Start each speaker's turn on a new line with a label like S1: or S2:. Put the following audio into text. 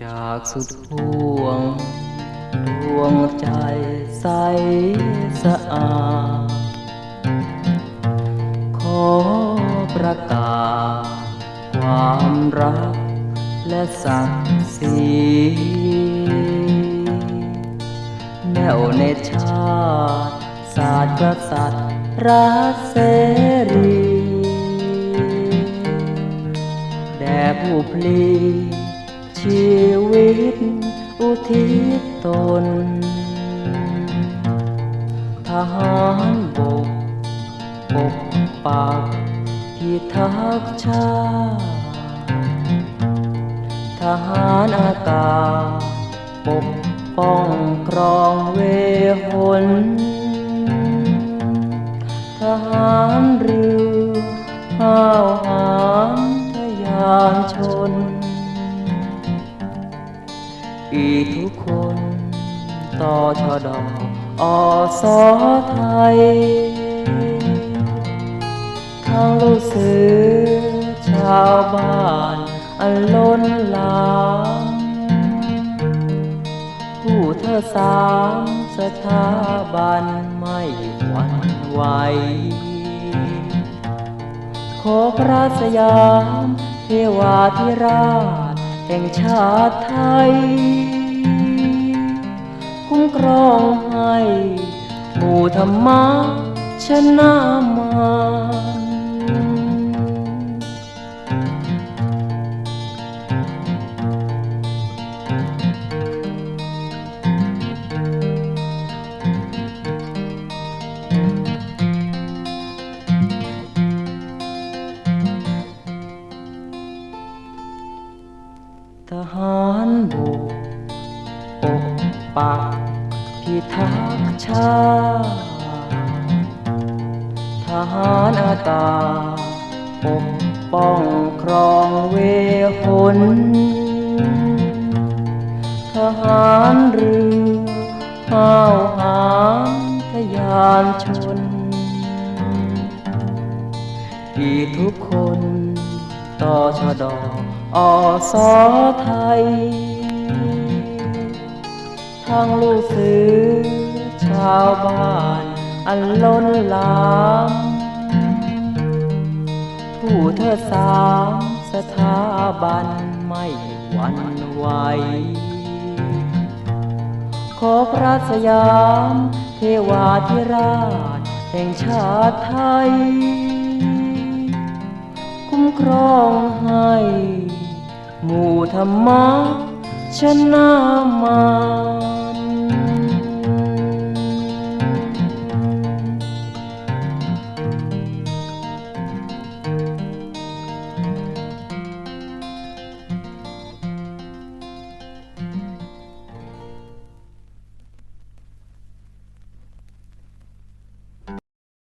S1: จากสุดห่วงดวงใจใสสะอาด ขอประกาศความรัก และศักดิ์ศรีแนวในชาติศาสตร์กษัตริย์รักเสรีแด่ผู้พลีชีวิต อุทิศตน ทหารบกปกปักที่ทักชาติ ทหารอากาศปกป้องครองเวหนทหารเรือห้าวหารทยานชน อีทุกคนต่อชดออสอไทย ทั้งลูกเสือชาวบ้าน ล้นหลามผู้เธอสามสถาบันไม่หวั่นไหว ขอพระสยามเทวาธิราชแห่งชาติไทย คุ้มครองให้หมู่ธรรมะชนะมา ทหารบกปกปักพิทักษ์ชาติทหารอากาปกป้องครองเวหนทหารเรือห้าวหารทยานชนอีกทุกคน ต่อชอดออสอไทยทั้งลูกเสือชาวบ้าน อันล้นหลาม ผู้เธอสามสถาบันไม่หวั่นไหวขอพระสยาม เทวาธิราช แห่งชาติไทย ครองให้ หมู่ธรรมะชนะมา